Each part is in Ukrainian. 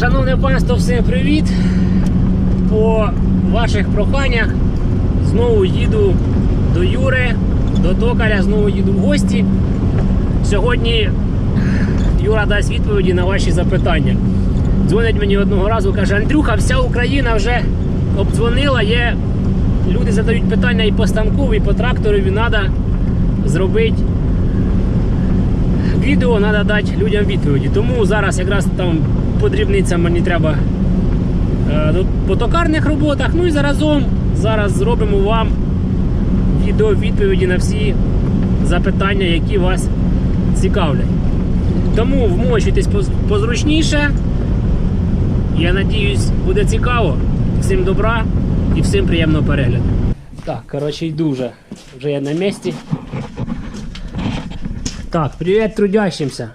Шановне панство, всім привіт! По ваших проханнях знову їду до Юри, до токаря, знову їду в гості. Сьогодні Юра дасть відповіді на ваші запитання. Дзвонить мені одного разу, каже, Андрюха, вся Україна вже обдзвонила, є. Люди задають питання і по станку, і по трактору, треба зробити відео треба дати людям відповіді. Тому зараз якраз там по дрібницям мені треба е, по токарних роботах. Ну і заразом зараз зробимо вам відео відповіді на всі запитання, які вас цікавлять. Тому вмочуйтесь позручніше. Я надіюсь, буде цікаво. Всім добра і всім приємного перегляду. Так, коротше, йду вже. Вже я на місці. Так, привіт трудящимся.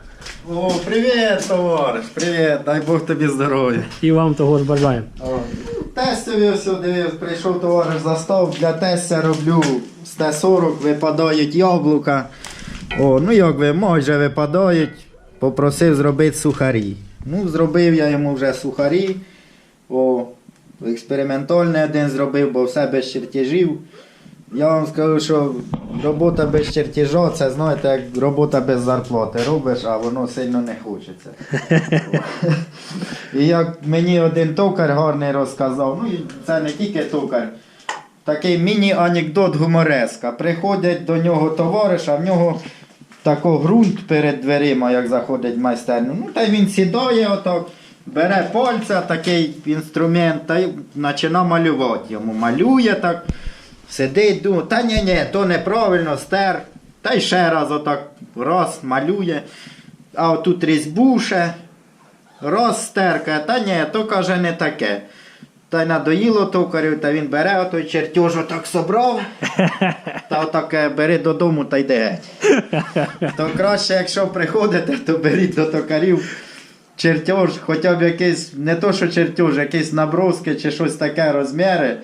О, привіт, товариш, привіт, дай Бог тобі здоров'я. І вам того ж бажаємо. Тестові все дивився, прийшов товариш за стол, для тестя роблю з Т-40, випадають яблука. О, ну як ви, майже випадають, попросив зробити сухарі. Ну, зробив я йому вже сухарі. О, експериментальний один зробив, бо все без чертежів. Я вам скажу, що робота без чертежа, це знаєте, як робота без зарплати. Робиш, а воно сильно не хочеться. І як мені один токар гарний розказав, ну і це не тільки токар, такий міні-анекдот гумореска. Приходять до нього товариш, а в нього тако ґрунт перед дверима, як заходить в майстерню. Ну, та він сідає отак, бере пальця, такий інструмент, та й починає малювати йому. Малює так, сидить, думає, та ні, ні, то неправильно, стер. Та й ще раз отак раз малює. А отут різьбу ще. Розстерка, та ні, то каже не таке. Та й надоїло токарю, та він бере отой чертеж отак собрав, та отаке бери додому та йде геть. То краще, якщо приходите, то беріть до токарів чертеж, хоча б якийсь, не то що чертеж, якісь наброски чи щось таке розміри.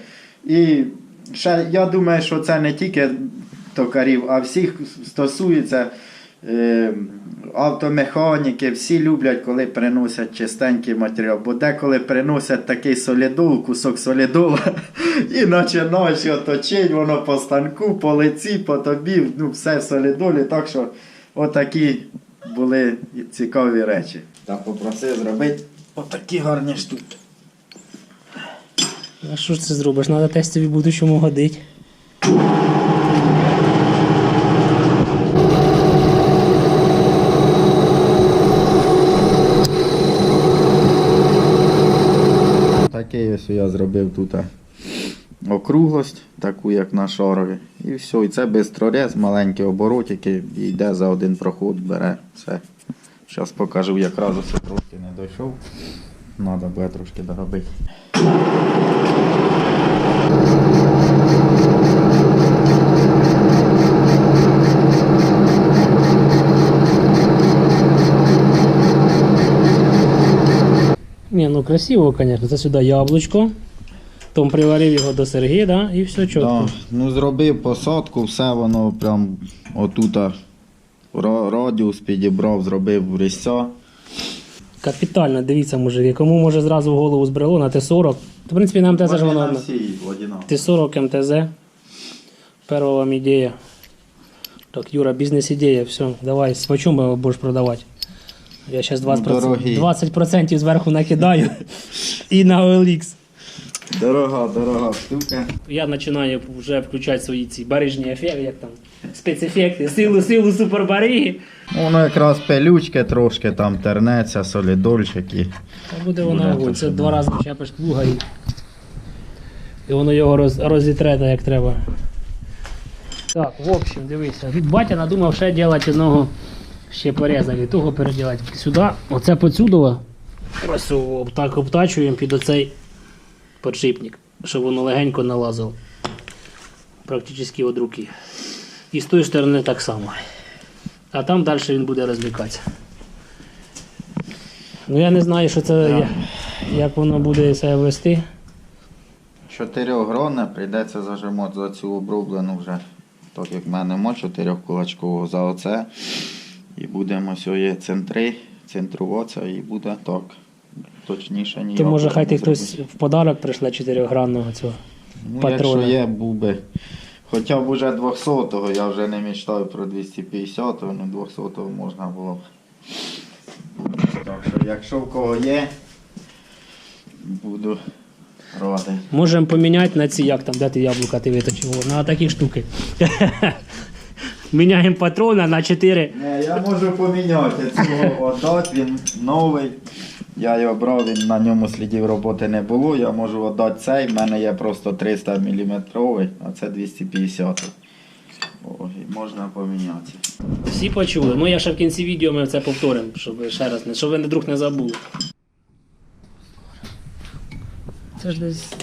І ще, я думаю, що це не тільки токарів, а всіх стосується е, автомеханіки. Всі люблять, коли приносять чистенький матеріал. Бо деколи приносять такий солідол, кусок солідола, і починаєш його точить, воно по станку, по лиці, по тобі, ну все в солідолі. Так що отакі були цікаві речі. Та попросив зробити отакі гарні штуки. А що ж це зробиш? Треба тестові будущому годити. Такий ось я зробив тут округлость, таку як на шарові. І все. І це бистрорез, маленькі оборотики, і йде за один проход, бере все. Зараз покажу, якраз ось трошки не дійшов. Треба буде трошки доробити. Ні, ну красиво, звісно. Це сюди яблучко. Том приварив його до серги, да? і все чітко. Да, ну зробив посадку, все воно прям отута радіус підібрав, зробив різця. Капітально, дивіться, мужики, кому може зразу в голову збрело на Т-40. То, в принципі, нам ТЗ ж воно. на одно. Т-40 МТЗ. Перша вам ідея. Так, Юра, бізнес-ідея, все, давай, по чому будеш продавати? Я зараз 20%, дорогий. 20% зверху накидаю і на OLX. Дорога, дорога штука. Я починаю вже включати свої ці барижні ефекти, як там спецефекти, силу, силу супербариги. Воно якраз пелючки трошки там тернеться, солідольчик і. Та буде воно Буде Це два рази чепиш плуга і, і воно його роз, розітре так, як треба. Так, в общем, дивися. Від батя надумав ще робити одного ще пореза, від того переділати. Сюди, оце поцюдово. Ось так обтачуємо під оцей подшипник, щоб воно легенько налазило. Практично від руки. І з тої сторони так само. А там далі він буде розмикатися. Ну я не знаю, що це, Да. я- як воно буде себе вести. Чотирьохгронне прийдеться зажимати за цю обрублену вже. Так як в мене мо чотирьохкулачкового за оце. І будемо сьогодні центри, центруватися і буде так. точніше ніяк. То може хай ти хтось в подарок прийшла чотирьохгранного цього. Ну, патрони. якщо є, був би. Хоча б уже 200-го, я вже не мечтаю про 250-го, ну 200-го можна було б. Так що, якщо в кого є, буду радий. Можемо поміняти на ці, як там, де ти яблука ти виточив, на такі штуки. Міняємо патрона на 4. Не, я можу поміняти цього віддати, він новий. Я його брав, він на ньому слідів роботи не було. Я можу віддати цей. В мене є просто 300 мм, а це 250. О, і можна поміняти. Всі почули. Ну я ще в кінці відео ми це повторимо, щоб ще раз не, щоб ви вдруг не забули. Це ж десь.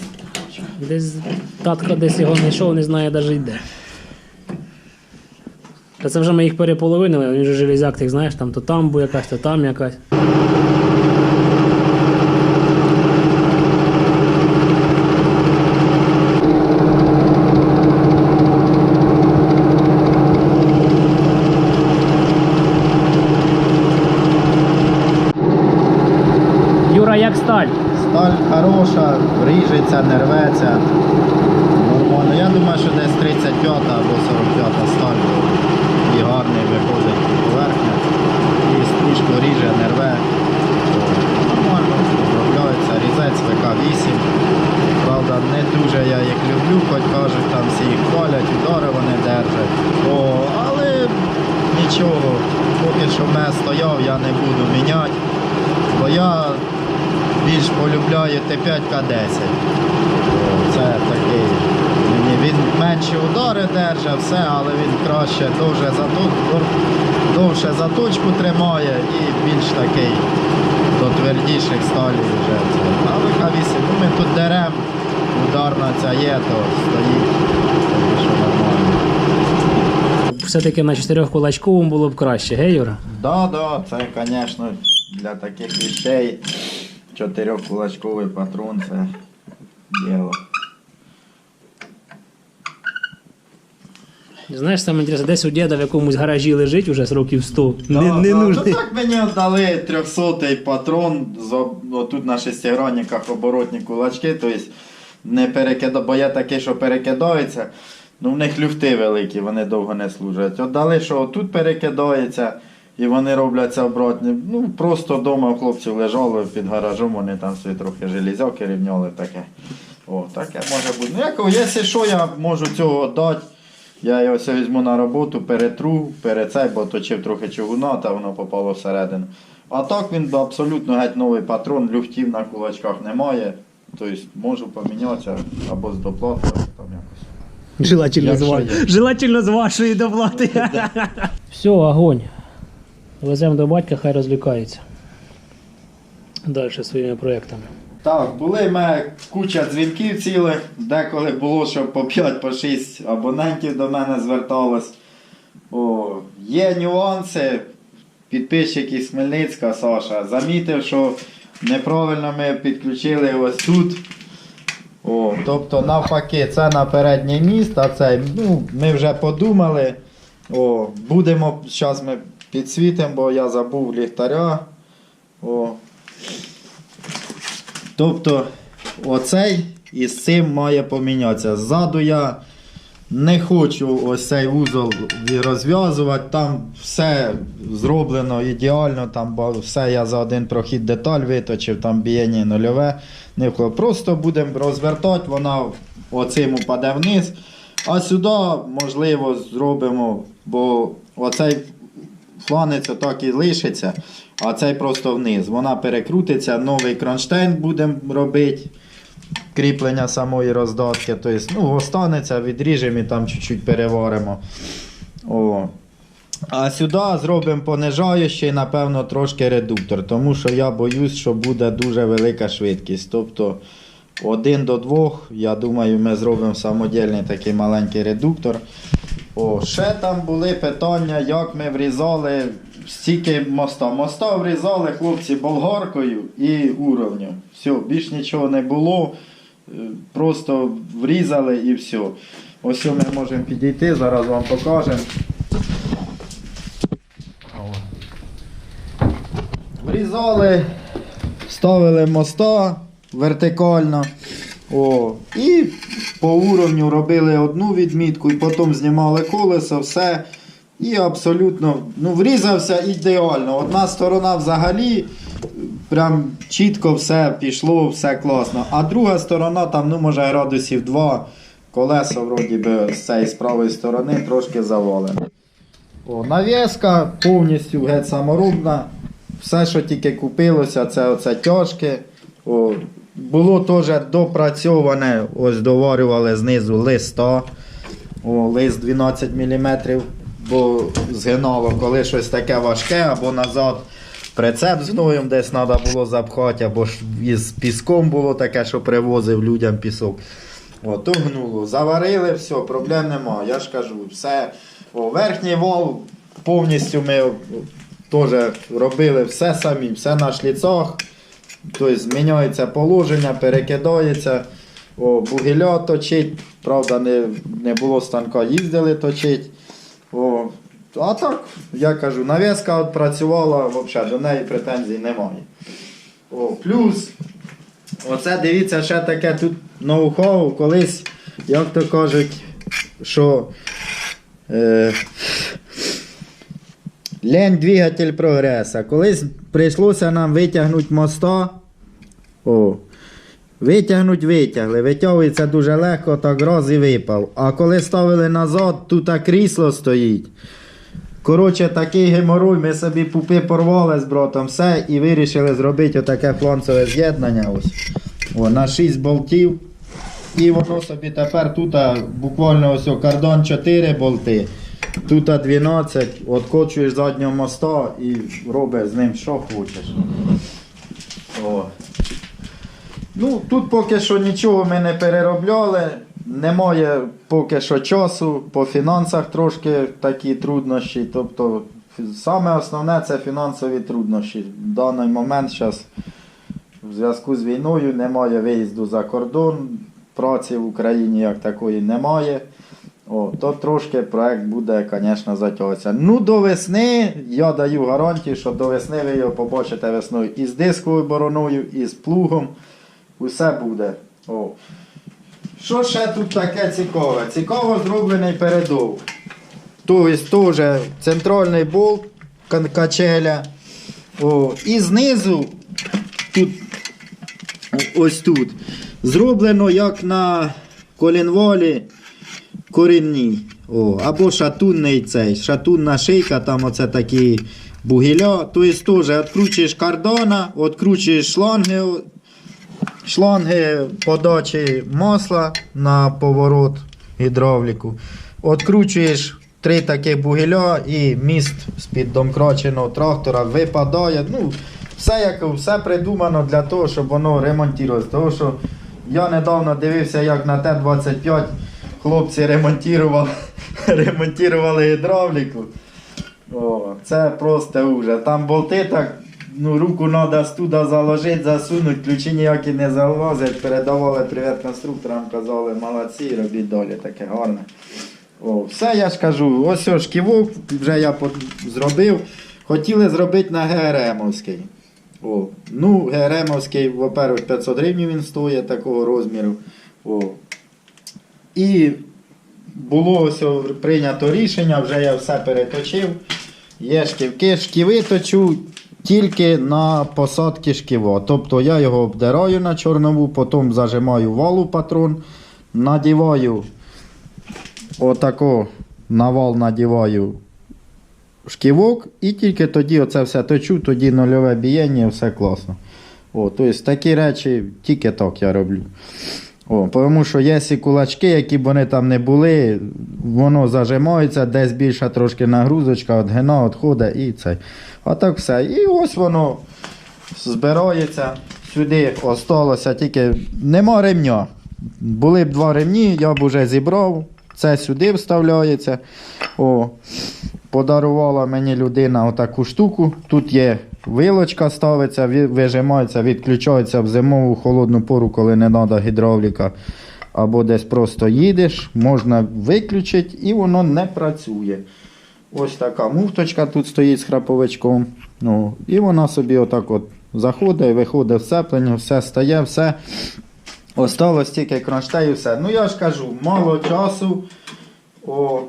Десь татко десь його знайшов, не знає навіть де. Та це вже ми їх переполовинили, він же железяк, ти знаєш, там то там був якась, то там якась. 5К-10. Це такий, він менші удари держить, все, але він краще довше за, туч, довше за тучку тримає і більш такий до твердіших столів вже. Але К8, ну ми тут дерем, ударна ця є, то стоїть, що нормально. Все-таки на чотирьохкулачковому було б краще, гей, Юра? Да, так, да, це, звісно, для таких вещей чотирьохкулачковий патрон це діло. Знаєш, саме інтересне, десь у діда в якомусь гаражі лежить уже з років 100. не Да, не да. нужний. Ну, так мені дали 300-й патрон, з, об- отут на шестигранниках оборотні кулачки, тобто не перекида, бо є такі, що перекидаються, ну в них люфти великі, вони довго не служать. От дали, що тут перекидається, і вони робляться обратні. Ну, просто вдома хлопців лежало під гаражом, вони там собі трохи железяки рівняли таке. О, таке може бути. Ну, як, якщо що, я можу цього дати. Я його все візьму на роботу, перетру, перецей, бо точив трохи чугуна, та воно попало всередину. А так він абсолютно геть новий патрон, люфтів на кулачках немає. Тобто можу помінятися або з доплатою, там якось. Желательно, з, Желательно з вашої доплати. Все, огонь. Веземо до батька, хай розлікається. Далі своїми проєктами. Так, були мене куча дзвінків цілих, деколи було, що по 5 по 6 абонентів до мене зверталось. О, є нюанси. Підписчик із Хмельницька Саша замітив, що неправильно ми підключили ось тут. О, тобто навпаки, це на передній міст, а це ну, ми вже подумали. О, будемо, зараз ми підсвітимо, бо я забув ліхтаря. О, Тобто оцей із цим має помінятися. Ззаду я не хочу ось цей вузол розв'язувати. Там все зроблено ідеально, там все я за один прохід деталь виточив, там бієння нульове. Просто будемо розвертати, вона оцим упаде вниз. А сюди, можливо, зробимо, бо оцей фланець отак і лишиться, а цей просто вниз. Вона перекрутиться, новий кронштейн будемо робити. Кріплення самої роздатки. Тобто, ну, останеться, відріжемо і там чуть-чуть переваримо. О. А сюди зробимо понижаючий, напевно, трошки редуктор, тому що я боюсь, що буде дуже велика швидкість. Тобто один до двох, я думаю, ми зробимо самодільний такий маленький редуктор. О, ще там були питання, як ми врізали стільки моста. Моста врізали хлопці болгаркою і уровнем. Все, більш нічого не було. Е, Просто врізали і все. Ось ми можемо підійти, зараз вам покажемо. Врізали ставили моста вертикально. О, і по уровню робили одну відмітку, і потім знімали колесо, все. І абсолютно ну, врізався ідеально. Одна сторона взагалі прям чітко все пішло, все класно. А друга сторона, там, ну, може, градусів 2, колесо вроді би з цієї з правої сторони трошки завалене. О, навіска повністю геть саморобна. Все, що тільки купилося, це оце тяжке. Було теж допрацьоване, ось доварювали знизу листа. О, лист 12 мм, бо згинало, коли щось таке важке, або назад прицеп з гноєм десь треба було запхати, або ж із піском було таке, що привозив людям пісок. О, гнуло. Заварили, все, проблем нема. Я ж кажу, все. О, верхній вал повністю ми теж робили все самі, все на шліцах. Тобто змінюється положення, перекидається. О, бугеля точить, правда, не, не було станка, їздили точить. О, а так, я кажу, навіска працювала, взагалі, до неї претензій немає. О, плюс, оце дивіться, ще таке тут ноу-хау, колись, як то кажуть, що е, лень двигатель прогреса. Колись прийшлося нам витягнути моста. О, Витягнуть, витягли. Витягується дуже легко, так раз і випав. А коли ставили назад, тут крісло стоїть. Коротше, такий геморой, ми собі пупи порвали з братом, все, і вирішили зробити отаке фланцеве з'єднання. ось. О, на 6 болтів. І воно собі тепер тут буквально ось о, кордон 4 болти. Тут 12, откочуєш заднього моста і робиш з ним що хочеш. О. Ну, тут поки що нічого ми не переробляли. Немає поки що часу, по фінансах трошки такі труднощі. Тобто, саме основне це фінансові труднощі. В даний момент зараз в зв'язку з війною немає виїзду за кордон, праці в Україні як такої немає. О, то трошки проект буде, звісно, затягуватися. Ну, до весни я даю гарантію, що до весни ви його побачите весною і з дисковою бороною, і з плугом. Усе буде. О. Що ще тут таке цікаве? Цікаво зроблений передок. Тобто теж центральний болт качеля. О. І знизу, тут, ось тут, зроблено як на колінволі корінній. О, або шатунний цей. Шатунна шийка, там оце такі бугіля. Тобто теж відкручуєш кардона, відкручуєш шланги шланги подачі масла на поворот гідравліку. Откручуєш три таких бугеля і міст з-під домкраченого трактора випадає. Ну, все, як, все придумано для того, щоб воно ремонтувалося. Тому що я недавно дивився, як на Т-25 хлопці ремонтували, ремонтували гідравліку. О, це просто ужас. Там болти так, ну руку треба туди заложити, засунути, ключі ніякі не залазять. Передавали привіт конструкторам, казали, молодці, робіть долі, таке гарне. О, все я ж кажу, ось ось шківок, вже я зробив. Хотіли зробити на ГРМовський. О, ну, ГРМовський, во-первых, 500 гривень він стоїть такого розміру. О. І було ось прийнято рішення, вже я все переточив. Є шківки, шківи точу тільки на посадки шківа. Тобто я його обдираю на чорнову, потім зажимаю валу патрон, надіваю отако на вал надіваю шківок і тільки тоді оце все точу, тоді нульове бієння, все класно. О, тобто такі речі тільки так я роблю. О, тому що є ці кулачки, які б вони там не були, воно зажимається, десь більша трошки нагрузочка, от гена відходить і це. А так все. І ось воно збирається. Сюди осталося тільки нема ремня. Були б два ремні, я б вже зібрав. Це сюди вставляється. О, подарувала мені людина отаку штуку. Тут є вилочка ставиться, вижимається, відключається в зимову холодну пору, коли не треба гідравліка. Або десь просто їдеш, можна виключити і воно не працює. Ось така муфточка тут стоїть з храповичком. Ну, і вона собі отак от заходить, виходить вцеплення, все стає, все. Осталось тільки кронштейн і все. Ну я ж кажу, мало часу. О,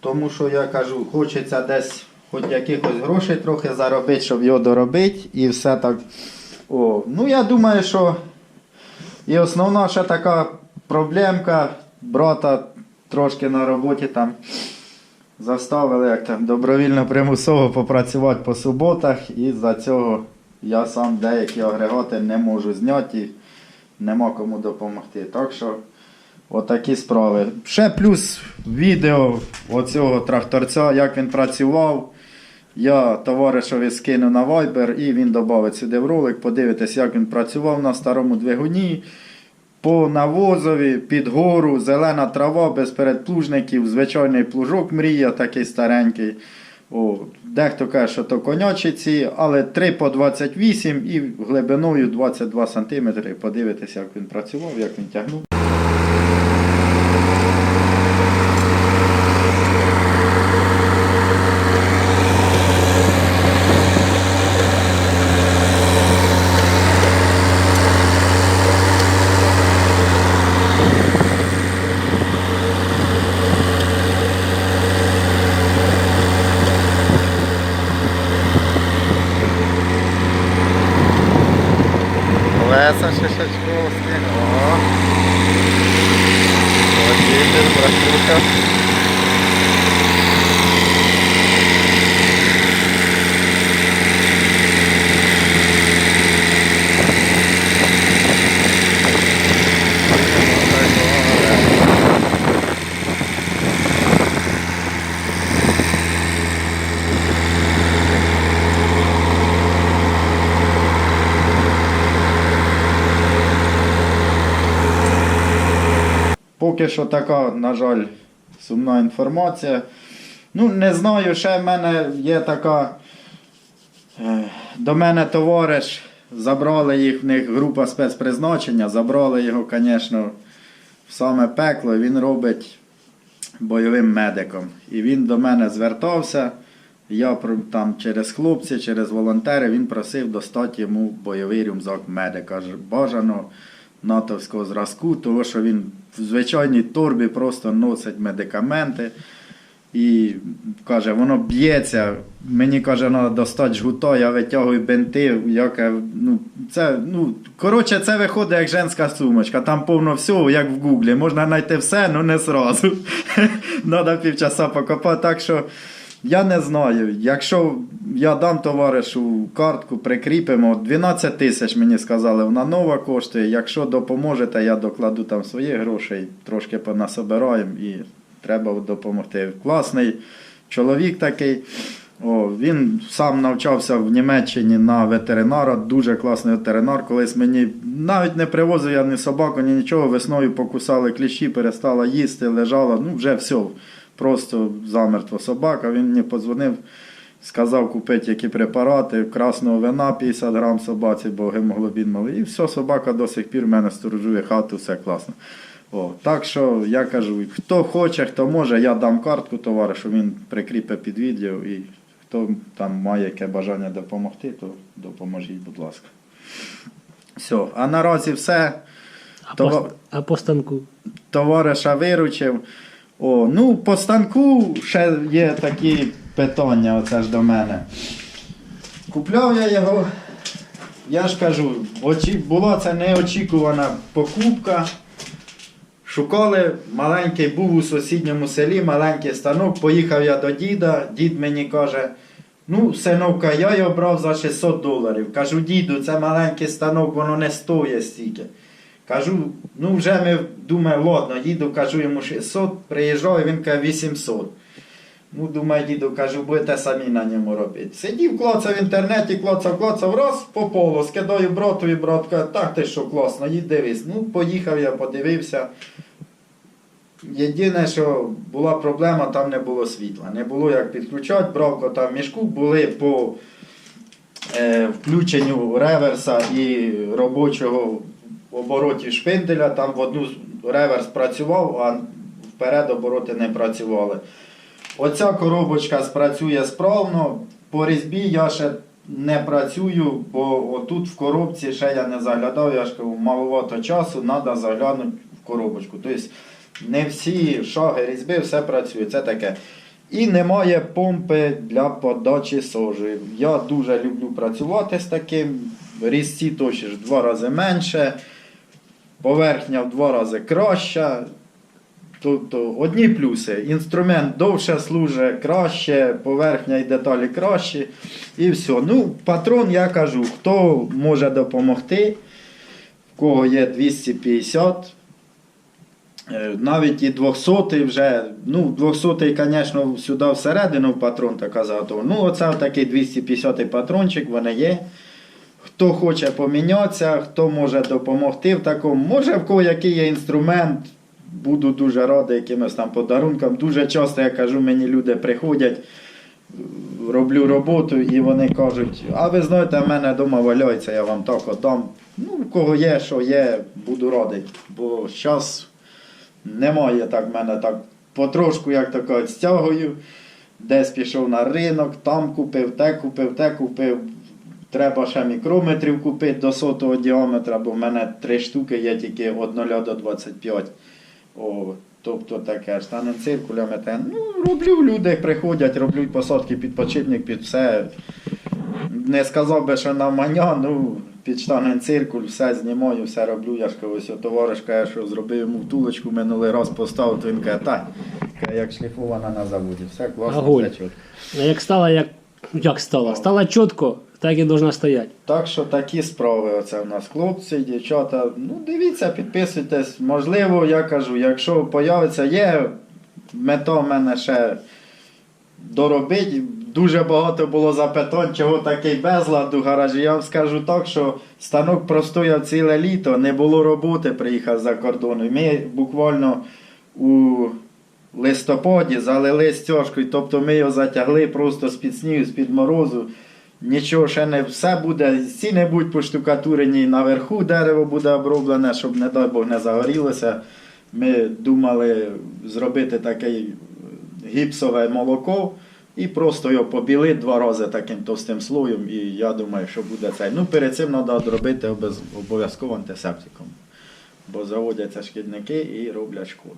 тому що я кажу, хочеться десь хоч якихось грошей трохи заробити, щоб його доробити і все так. О, ну я думаю, що і основна ще така проблемка, брата трошки на роботі там заставили як там добровільно примусово попрацювати по суботах, і за цього я сам деякі агрегати не можу зняти і нема кому допомогти. Так що отакі справи. Ще плюс відео оцього тракторця, як він працював. Я товаришові скину на Viber і він додавить сюди в ролик. Подивитесь, як він працював на старому двигуні. По навозові, під гору, зелена трава без передплужників, звичайний плужок мрія, такий старенький. О, дехто каже, що то конячі ці, але 3 по 28 і глибиною 22 см. Подивитесь, як він працював, як він тягнув. Поки що така, на жаль, сумна інформація. Ну, не знаю, ще в мене є така. е, До мене товариш, забрали їх, в них група спецпризначення, забрали його, звісно, в саме пекло. Він робить бойовим медиком. І він до мене звертався. Я там через хлопців, через волонтери він просив достати йому бойовий рюкзак медика. Бажано натовського зразку, тому що він в звичайній торбі просто носить медикаменти. І каже, воно б'ється. Мені каже, треба достати жгута, я витягую бинти. Я кажу, ну, це, ну, коротше, це виходить як женська сумочка. Там повно всього, як в Гуглі. Можна знайти все, але не зразу. Треба півчаса покопати. Так що я не знаю. Якщо я дам товаришу картку, прикріпимо. 12 тисяч мені сказали, вона нова коштує. Якщо допоможете, я докладу там свої гроші, трошки понасобираємо і треба допомогти. Класний чоловік такий. О, він сам навчався в Німеччині на ветеринара, дуже класний ветеринар. Колись мені навіть не привозив я ні собаку, ні нічого. Весною покусали кліщі, перестала їсти, лежала. Ну, вже все. Просто замертво собака. Він мені подзвонив, сказав купити які препарати, красного вина 50 грам собаці, бо гемоглобін малий. І все, собака до сих пір в мене сторожує хату, все класно. О, так що я кажу, хто хоче, хто може, я дам картку товаришу, він прикріпить під відео і хто там має яке бажання допомогти, то допоможіть, будь ласка. Все, а наразі все. А, Това- по, а по станку? Товариша виручив. О, ну, по станку ще є такі питання, оце ж до мене. Купляв я його, я ж кажу, очі... була це неочікувана покупка. Шукали, маленький був у сусідньому селі, маленький станок. Поїхав я до діда, дід мені каже, ну, синовка, я його брав за 600 доларів. Кажу, діду, це маленький станок, воно не стоїть стільки. Кажу, ну вже ми думаю, ладно, їду, кажу йому 600, приїжджаю, він каже 800. Ну, думаю, діду, кажу, будете самі на ньому робити. Сидів, клацав в інтернеті, клацав, клацав, раз по полу, скидаю братові, брат каже, так ти що, класно, їдь дивись. Ну, поїхав я, подивився. Єдине, що була проблема, там не було світла. Не було як підключати, бравко там в мішку були по е, включенню реверса і робочого обороті шпинделя. Там в одну реверс працював, а вперед обороти не працювали. Оця коробочка спрацює справно. По різьбі я ще не працюю, бо отут в коробці ще я не заглядав, я ж кажу, маловато часу, треба заглянути в коробочку. Тобто не всі шаги різьби, все працює. Це таке. І немає помпи для подачі сожі. Я дуже люблю працювати з таким. Різці точно два рази менше, поверхня в два рази краща. Тобто одні плюси. Інструмент довше служить краще, поверхня і деталі кращі. І все. Ну, патрон я кажу, хто може допомогти, в кого є 250. е, Навіть і 200 вже, ну 200, звісно, сюди всередину патрон така заготова. Ну, оце такий 250 патрончик, вони є. Хто хоче помінятися, хто може допомогти в такому, може в кого який є інструмент, буду дуже радий якимось там подарункам. Дуже часто я кажу, мені люди приходять, роблю роботу і вони кажуть, а ви знаєте, в мене вдома валяється, я вам так отдам. Ну, в кого є, що є, буду радий. Бо зараз немає так в мене так потрошку, як то кажуть, стягую. Десь пішов на ринок, там купив, те купив, те купив. Треба ще мікрометрів купити до сотого діаметра, бо в мене три штуки є тільки від 0 до 25. О, тобто таке ж стане циркулями. те. Ну, роблю люди, приходять, роблю посадки під подшипник, під все. Не сказав би, що навмання, ну, під штанген циркуль, все знімаю, все роблю. Я ж кажу, ось товариш каже, що зробив йому втулочку минулий раз поставив, то він каже, так, як шліфована на заводі. Все класно, все чітко. А як стала, як, як стала? Стала чітко, так і должна стояти. Так що такі справи оце в нас хлопці, дівчата. Ну дивіться, підписуйтесь. Можливо, я кажу, якщо появиться, є мета в мене ще доробити. Дуже багато було запитань, чого такий безлад у гаражі. Я вам скажу так, що станок простояв ціле літо, не було роботи, приїхав за кордону. Ми буквально у листопаді залили стяжкою, тобто ми його затягли просто з-під снігу, з-під морозу. Нічого ще не все буде, стіни будуть поштукатурені наверху, дерево буде оброблене, щоб, не дай Бог, не загорілося. Ми думали зробити таке гіпсове молоко і просто його побілити два рази таким товстим слоєм. І я думаю, що буде це. Ну, перед цим треба зробити обов'язково антисептиком. Бо заводяться шкідники і роблять шкоду.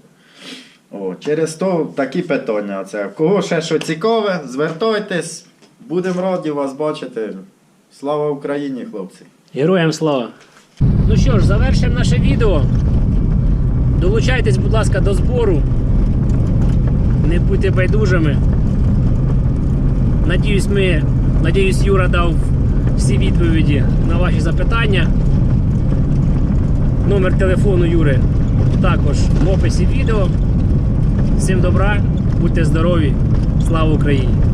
О, через то такі питання. Це. Кого ще що цікаве, звертайтесь, будемо раді вас бачити. Слава Україні, хлопці! Героям слава! Ну що ж, завершимо наше відео. Долучайтесь, будь ласка, до збору. Не будьте байдужими. Надіюсь, ми, надіюсь, Юра дав всі відповіді на ваші запитання. Номер телефону Юри також в описі відео. Всім добра, будьте здорові! Слава Україні!